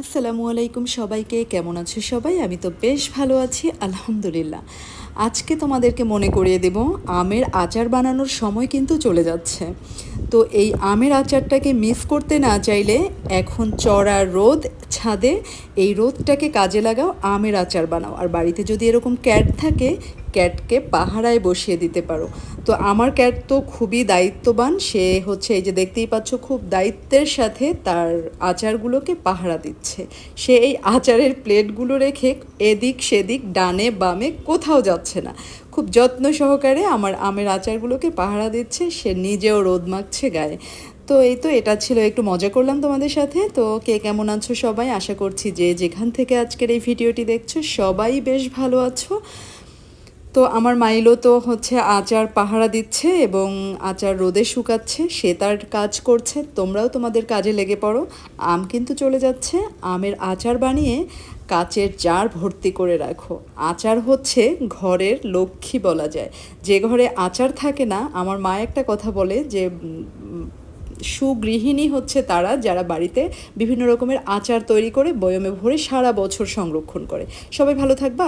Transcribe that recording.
আসসালামু আলাইকুম সবাইকে, কেমন আছো সবাই? আমি তো বেশ ভালো আছি, আলহামদুলিল্লাহ। আজকে তোমাদেরকে মনে করিয়ে দেব, আমের আচার বানানোর সময় কিন্তু চলে যাচ্ছে। তো এই আমের আচারটাকে মিস করতে না চাইলে এখন চড়া রোদ ছাদে এই রোদটাকে কাজে লাগাও, আমের আচার বানাও। আর বাড়িতে যদি এরকম ক্যাট থাকে, ক্যাটকে পাহারায় বসিয়ে দিতে পারো। তো আমার ক্যাট তো খুবই দায়িত্ববান। সে হচ্ছে এই যে দেখতেই পাচ্ছ, খুব দায়িত্বের সাথে তার আচারগুলোকে পাহারা দিচ্ছে। সে এই আচারের প্লেটগুলো রেখে এদিক সেদিক ডানে বামে কোথাও যাচ্ছে না। খুব যত্ন সহকারে আমার আমের আচারগুলোকে পাহারা দিচ্ছে। সে নিজেও রোদ মাখছে গায়ে। তো এই তো এটা ছিল, একটু মজা করলাম তোমাদের সাথে। তো কে কেমন আছো সবাই? আশা করছি যে যেখান থেকে আজকের এই ভিডিওটি দেখছ, সবাই বেশ ভালো আছো। তো আমার মাইলো তো হচ্ছে আচার পাহারা দিচ্ছে এবং আচার রোদে শুকাচ্ছে, সে তার কাজ করছে, তোমরাও তোমাদের কাজে লেগে পড়ো। আম কিন্তু চলে যাচ্ছে, আমের আচার বানিয়ে কাচের জার ভর্তি করে রাখো। আচার হচ্ছে ঘরের লক্ষ্মী বলা যায়। যে ঘরে আচার থাকে না, আমার মা একটা কথা বলে যে সুগৃহিণী হচ্ছে তারা, যারা বাড়িতে বিভিন্ন রকমের আচার তৈরি করে, বয়মে ভরে সারা বছর সংরক্ষণ করে। সবাই ভালো থাকবা